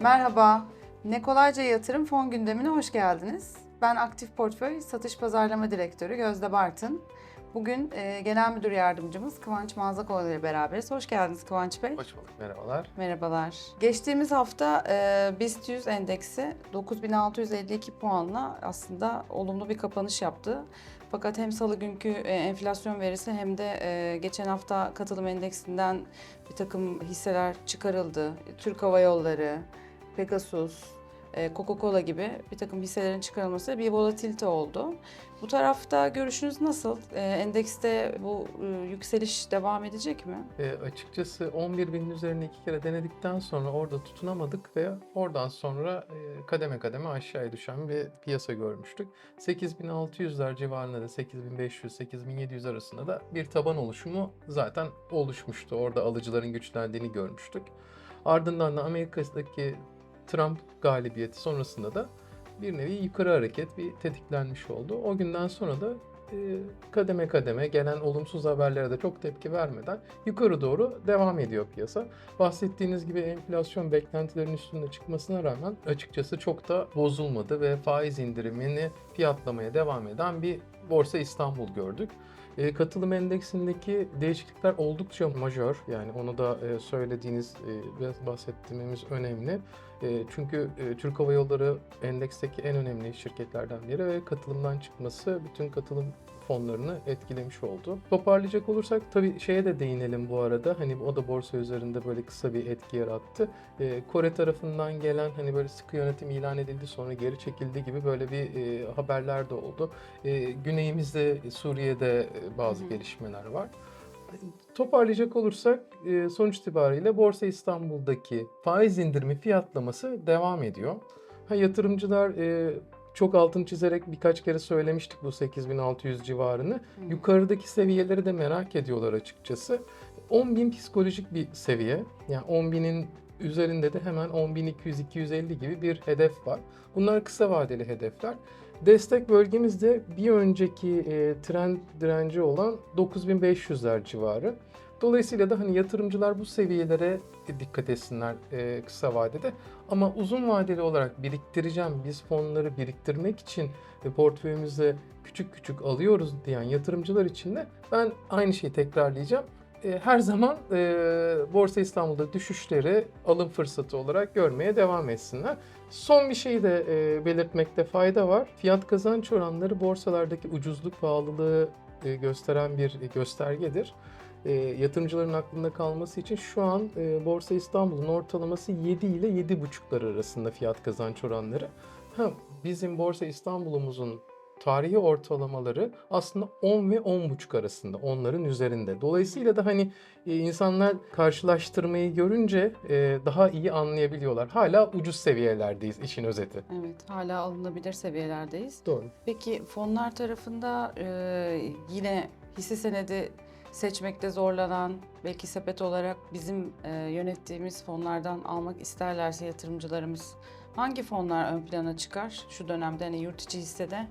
Merhaba, Ne Kolayca Yatırım Fon gündemine hoş geldiniz. Ben Aktif Portföy Satış Pazarlama Direktörü Gözde Bartın. Bugün e, Genel Müdür Yardımcımız Kıvanç Manzakoğlu ile beraberiz. Hoş geldiniz Kıvanç Bey. Hoş bulduk, merhabalar. Merhabalar. Geçtiğimiz hafta e, BIST 100 endeksi 9652 puanla aslında olumlu bir kapanış yaptı. Fakat hem salı günkü e, enflasyon verisi hem de e, geçen hafta katılım endeksinden bir takım hisseler çıkarıldı. Türk Hava Yolları, Pegasus, e, Coca-Cola gibi bir takım hisselerin çıkarılması bir volatilite oldu. Bu tarafta görüşünüz nasıl? E, Endekste bu e, yükseliş devam edecek mi? E, açıkçası 11 binin üzerine iki kere denedikten sonra orada tutunamadık ve oradan sonra e, kademe kademe aşağıya düşen bir piyasa görmüştük. 8600'ler civarında da 8500-8700 arasında da bir taban oluşumu zaten oluşmuştu. Orada alıcıların güçlendiğini görmüştük. Ardından da Amerika'daki Trump galibiyeti sonrasında da bir nevi yukarı hareket bir tetiklenmiş oldu. O günden sonra da e, kademe kademe gelen olumsuz haberlere de çok tepki vermeden yukarı doğru devam ediyor piyasa. Bahsettiğiniz gibi enflasyon beklentilerin üstünde çıkmasına rağmen açıkçası çok da bozulmadı ve faiz indirimini fiyatlamaya devam eden bir Borsa İstanbul gördük. E, katılım endeksindeki değişiklikler oldukça majör. Yani onu da e, söylediğiniz e, ve bahsettiğimiz önemli. E, çünkü e, Türk Hava Yolları endeksteki en önemli şirketlerden biri ve katılımdan çıkması bütün katılım fonlarını etkilemiş oldu. Toparlayacak olursak tabii şeye de değinelim bu arada. Hani o da borsa üzerinde böyle kısa bir etki yarattı. Ee, Kore tarafından gelen hani böyle sıkı yönetim ilan edildi sonra geri çekildi gibi böyle bir e, haberler de oldu. E, güneyimizde Suriye'de e, bazı Hı hı. gelişmeler var. Toparlayacak olursak e, sonuç itibariyle Borsa İstanbul'daki faiz indirimi fiyatlaması devam ediyor. Ha, yatırımcılar e, çok altını çizerek birkaç kere söylemiştik bu 8600 civarını. Yukarıdaki seviyeleri de merak ediyorlar açıkçası. 10.000 psikolojik bir seviye. Yani 10.000'in üzerinde de hemen 10.200-250 gibi bir hedef var. Bunlar kısa vadeli hedefler. Destek bölgemizde bir önceki e, trend direnci olan 9500'ler civarı. Dolayısıyla da hani yatırımcılar bu seviyelere dikkat etsinler e, kısa vadede. Ama uzun vadeli olarak biriktireceğim, biz fonları biriktirmek için e, portföyümüze küçük küçük alıyoruz diyen yatırımcılar için de ben aynı şeyi tekrarlayacağım. E, her zaman e, Borsa İstanbul'da düşüşleri alım fırsatı olarak görmeye devam etsinler. Son bir şeyi de e, belirtmekte fayda var. Fiyat kazanç oranları borsalardaki ucuzluk pahalılığı e, gösteren bir göstergedir. E, yatırımcıların aklında kalması için şu an e, Borsa İstanbul'un ortalaması 7 ile 7,5'lar arasında fiyat kazanç oranları. Ha, bizim Borsa İstanbul'umuzun tarihi ortalamaları aslında 10 ve 10,5 arasında, onların üzerinde. Dolayısıyla da hani e, insanlar karşılaştırmayı görünce e, daha iyi anlayabiliyorlar. Hala ucuz seviyelerdeyiz işin özeti. Evet, hala alınabilir seviyelerdeyiz. Doğru. Peki fonlar tarafında e, yine hisse senedi seçmekte zorlanan, belki sepet olarak bizim e, yönettiğimiz fonlardan almak isterlerse yatırımcılarımız hangi fonlar ön plana çıkar şu dönemde hani yurt içi hissede?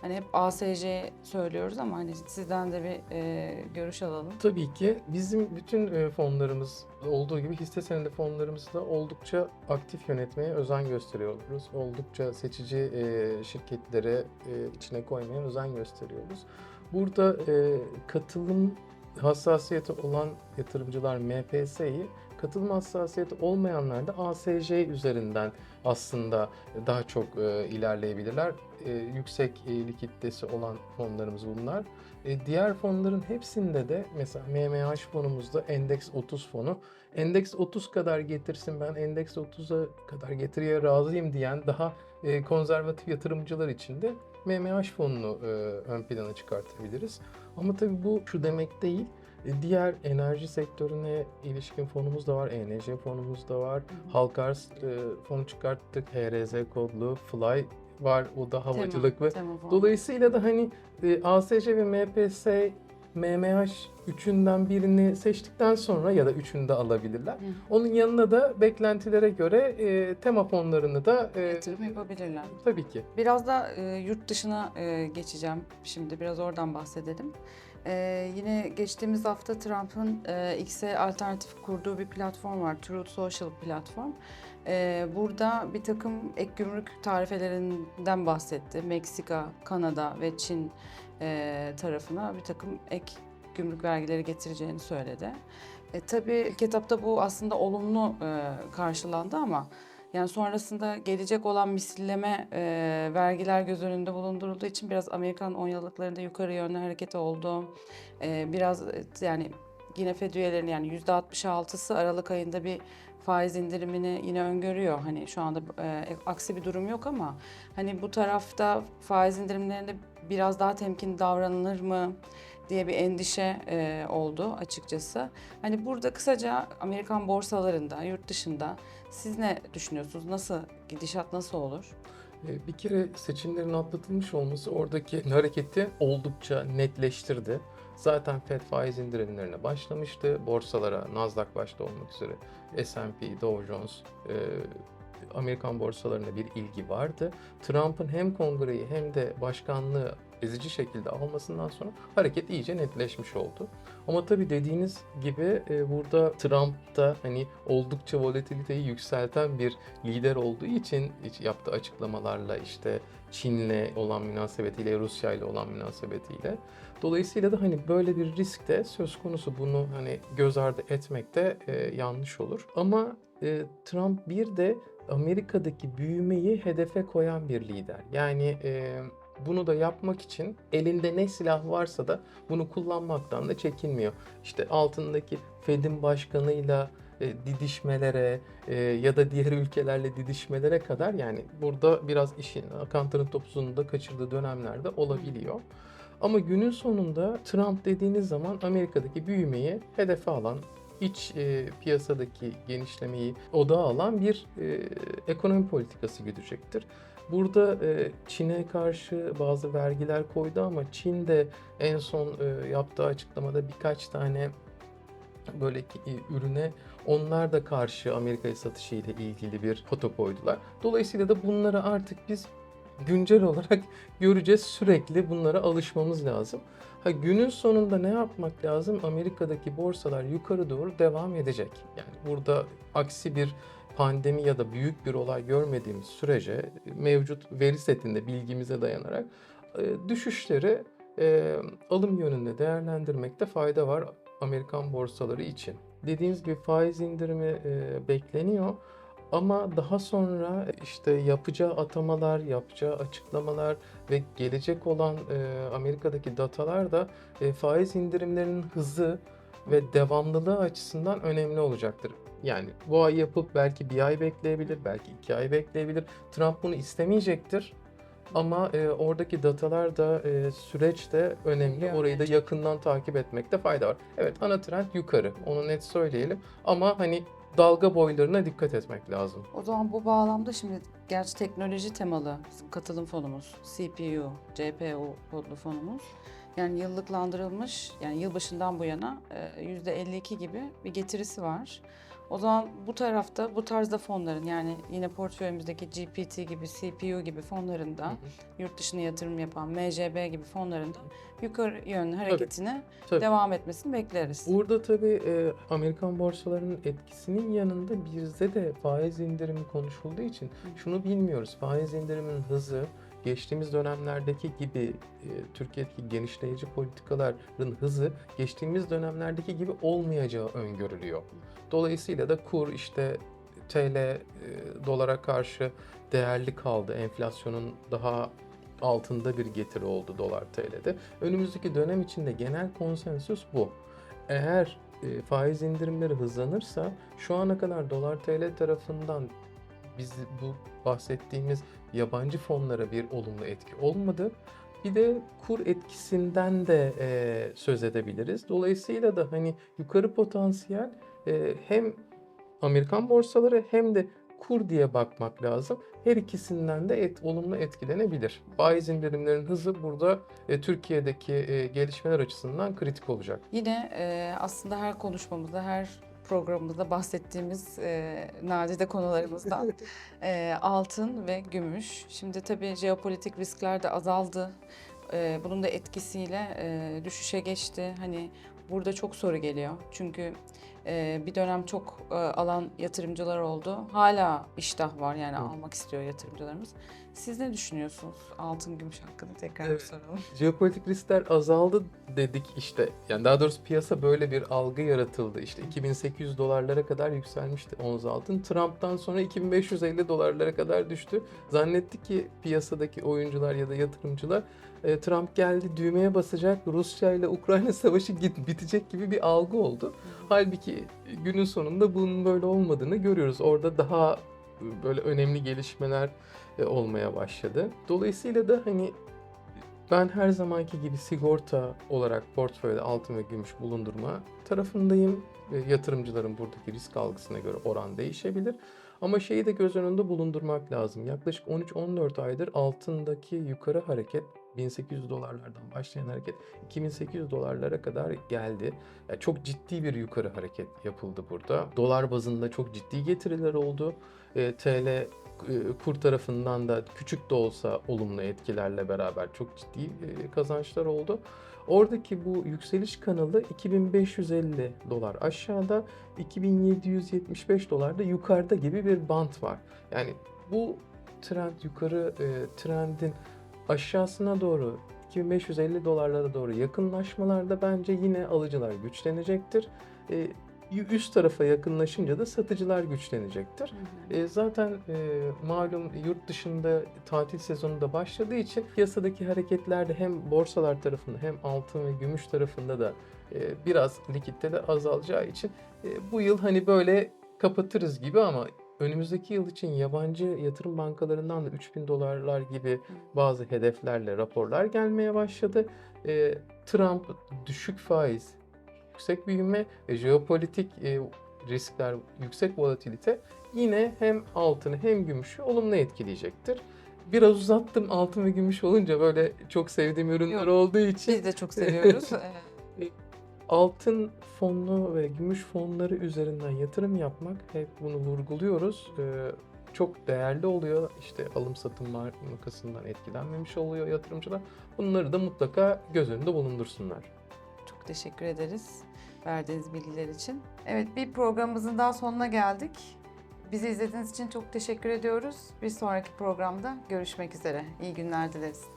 Hani hep ASC söylüyoruz ama hani sizden de bir e, görüş alalım. Tabii ki bizim bütün e, fonlarımız olduğu gibi hisse senedi fonlarımızı da oldukça aktif yönetmeye özen gösteriyoruz. Oldukça seçici e, şirketleri e, içine koymaya özen gösteriyoruz. Burada e, katılım hassasiyeti olan yatırımcılar MPS'yi, katılım hassasiyeti olmayanlar da ASC üzerinden aslında daha çok e, ilerleyebilirler. E, yüksek e, likiditesi olan fonlarımız bunlar. E, diğer fonların hepsinde de mesela MMH fonumuzda Endeks 30 fonu. Endeks 30 kadar getirsin ben Endeks 30'a kadar getiriye razıyım diyen daha e, konservatif yatırımcılar için de MMH fonunu e, ön plana çıkartabiliriz. Ama tabii bu şu demek değil. E, Diğer enerji sektörüne ilişkin fonumuz da var. ENJ fonumuz da var. Halk arz e, fonu çıkarttık. HRZ kodlu. Fly var. O da havacılık ve Tema. Dolayısıyla da hani e, ASC ve MPS, MMH üçünden birini seçtikten sonra ya da üçünü de alabilirler. Hı. Onun yanına da beklentilere göre e, tema fonlarını da e, Yatırım yapabilirler. tabii ki. Biraz da e, yurt dışına e, geçeceğim. Şimdi biraz oradan bahsedelim. E, yine geçtiğimiz hafta Trump'ın e, X'e alternatif kurduğu bir platform var. Truth Social platform. Ee, burada bir takım ek gümrük tarifelerinden bahsetti. Meksika, Kanada ve Çin e, tarafına bir takım ek gümrük vergileri getireceğini söyledi. E, tabii ilk etapta bu aslında olumlu e, karşılandı ama yani sonrasında gelecek olan misilleme e, vergiler göz önünde bulundurulduğu için biraz Amerikan on yıllıklarında yukarı yönlü hareket oldu. E, biraz e, yani yine Fed üyelerinin yani %66'sı Aralık ayında bir faiz indirimini yine öngörüyor. Hani şu anda e, aksi bir durum yok ama hani bu tarafta faiz indirimlerinde biraz daha temkin davranılır mı diye bir endişe e, oldu açıkçası. Hani burada kısaca Amerikan borsalarında, yurt dışında siz ne düşünüyorsunuz? Nasıl gidişat nasıl olur? E, Bir kere seçimlerin atlatılmış olması oradaki hareketi oldukça netleştirdi. Zaten Fed faiz indirimlerine başlamıştı. Borsalara Nasdaq başta olmak üzere S&P, Dow Jones, e, Amerikan borsalarına bir ilgi vardı. Trump'ın hem kongreyi hem de başkanlığı ezici şekilde almasından sonra hareket iyice netleşmiş oldu. Ama tabii dediğiniz gibi e, burada Trump da hani oldukça volatiliteyi yükselten bir lider olduğu için yaptığı açıklamalarla işte Çin'le olan münasebetiyle, Rusya ile olan münasebetiyle. Dolayısıyla da hani böyle bir risk de söz konusu. Bunu hani göz ardı etmek de e, yanlış olur. Ama e, Trump bir de Amerika'daki büyümeyi hedefe koyan bir lider. Yani e, bunu da yapmak için elinde ne silah varsa da bunu kullanmaktan da çekinmiyor. İşte altındaki Fed'in başkanıyla e, didişmelere e, ya da diğer ülkelerle didişmelere kadar yani burada biraz işin kantarın topuzunu da kaçırdığı dönemlerde olabiliyor. Ama günün sonunda Trump dediğiniz zaman Amerika'daki büyümeyi hedefe alan, iç e, piyasadaki genişlemeyi odağa alan bir e, ekonomi politikası güdecektir. Burada e, Çin'e karşı bazı vergiler koydu ama Çin de en son e, yaptığı açıklamada birkaç tane böyle e, ürüne onlar da karşı Amerika'ya satışı ile ilgili bir foto koydular. Dolayısıyla da bunları artık biz güncel olarak göreceğiz. Sürekli bunlara alışmamız lazım. Ha günün sonunda ne yapmak lazım? Amerika'daki borsalar yukarı doğru devam edecek. Yani burada aksi bir pandemi ya da büyük bir olay görmediğimiz sürece mevcut veri setinde bilgimize dayanarak e, düşüşleri e, alım yönünde değerlendirmekte fayda var Amerikan borsaları için. Dediğimiz gibi faiz indirimi e, bekleniyor. Ama daha sonra işte yapacağı atamalar, yapacağı açıklamalar ve gelecek olan Amerika'daki datalar da faiz indirimlerinin hızı ve devamlılığı açısından önemli olacaktır. Yani bu ay yapıp belki bir ay bekleyebilir, belki iki ay bekleyebilir. Trump bunu istemeyecektir. Ama e, oradaki datalar da e, süreç de önemli. Yani. Orayı da yakından takip etmekte fayda var. Evet ana trend yukarı. Onu net söyleyelim. Ama hani dalga boylarına dikkat etmek lazım. O zaman bu bağlamda şimdi gerçi teknoloji temalı katılım fonumuz, CPU, GPU kodlu fonumuz yani yıllıklandırılmış yani yılbaşından bu yana e, %52 gibi bir getirisi var. O zaman bu tarafta bu tarzda fonların yani yine portföyümüzdeki GPT gibi CPU gibi fonlarında yurt dışına yatırım yapan MJB gibi fonlarında yukarı yönlü hareketine Tabii. devam etmesini bekleriz. Burada tabii e, Amerikan borsalarının etkisinin yanında bizde de faiz indirimi konuşulduğu için şunu bilmiyoruz. Faiz indiriminin hızı geçtiğimiz dönemlerdeki gibi e, Türkiye'deki genişleyici politikaların hızı geçtiğimiz dönemlerdeki gibi olmayacağı öngörülüyor. Dolayısıyla da kur işte TL e, dolara karşı değerli kaldı. Enflasyonun daha altında bir getiri oldu dolar TL'de. Önümüzdeki dönem içinde genel konsensüs bu. Eğer e, faiz indirimleri hızlanırsa şu ana kadar dolar TL tarafından biz bu bahsettiğimiz yabancı fonlara bir olumlu etki olmadı. Bir de kur etkisinden de e, söz edebiliriz. Dolayısıyla da hani yukarı potansiyel e, hem Amerikan borsaları hem de kur diye bakmak lazım. Her ikisinden de et, olumlu etkilenebilir. Faiz indirimlerinin hızı burada e, Türkiye'deki e, gelişmeler açısından kritik olacak. Yine e, aslında her konuşmamızda, her programımızda bahsettiğimiz e, nadide konularımızdan e, altın ve gümüş. Şimdi tabii jeopolitik riskler de azaldı. E, bunun da etkisiyle e, düşüşe geçti. Hani burada çok soru geliyor. Çünkü bir dönem çok e, alan yatırımcılar oldu. Hala iştah var yani Hı. almak istiyor yatırımcılarımız. Siz ne düşünüyorsunuz altın gümüş hakkında tekrar Evet. soralım. Jeopolitik riskler azaldı dedik işte. Yani daha doğrusu piyasa böyle bir algı yaratıldı. İşte 2800 dolarlara kadar yükselmişti ons altın. Trump'tan sonra 2550 dolarlara kadar düştü. Zannettik ki piyasadaki oyuncular ya da yatırımcılar e, Trump geldi düğmeye basacak, Rusya ile Ukrayna savaşı git, bitecek gibi bir algı oldu. Halbuki günün sonunda bunun böyle olmadığını görüyoruz. Orada daha böyle önemli gelişmeler e, olmaya başladı. Dolayısıyla da hani ben her zamanki gibi sigorta olarak portföyde altın ve gümüş bulundurma tarafındayım. E, Yatırımcıların buradaki risk algısına göre oran değişebilir. Ama şeyi de göz önünde bulundurmak lazım. Yaklaşık 13-14 aydır altındaki yukarı hareket 1800 dolarlardan başlayan hareket 2800 dolarlara kadar geldi. Yani çok ciddi bir yukarı hareket yapıldı burada. Dolar bazında çok ciddi getiriler oldu. E, TL e, kur tarafından da küçük de olsa olumlu etkilerle beraber çok ciddi e, kazançlar oldu. Oradaki bu yükseliş kanalı 2550 dolar aşağıda, 2775 dolar da yukarıda gibi bir bant var. Yani bu trend yukarı e, trendin aşağısına doğru 2550 dolarlara doğru yakınlaşmalarda bence yine alıcılar güçlenecektir. E, üst tarafa yakınlaşınca da satıcılar güçlenecektir. E, zaten e, malum yurt dışında tatil sezonu da başladığı için piyasadaki hareketlerde hem borsalar tarafında hem altın ve gümüş tarafında da e, biraz likitte de azalacağı için e, bu yıl hani böyle kapatırız gibi ama önümüzdeki yıl için yabancı yatırım bankalarından da 3000 dolarlar gibi bazı hedeflerle raporlar gelmeye başladı. E, Trump düşük faiz, yüksek büyüme ve jeopolitik e, riskler, yüksek volatilite yine hem altını hem gümüşü olumlu etkileyecektir. Biraz uzattım altın ve gümüş olunca böyle çok sevdiğim ürünler Yok. olduğu için Biz de çok seviyoruz. Altın fonlu ve gümüş fonları üzerinden yatırım yapmak hep bunu vurguluyoruz. Ee, çok değerli oluyor. İşte alım satım markasından etkilenmemiş oluyor yatırımcılar. Bunları da mutlaka göz önünde bulundursunlar. Çok teşekkür ederiz verdiğiniz bilgiler için. Evet bir programımızın daha sonuna geldik. Bizi izlediğiniz için çok teşekkür ediyoruz. Bir sonraki programda görüşmek üzere. İyi günler dileriz.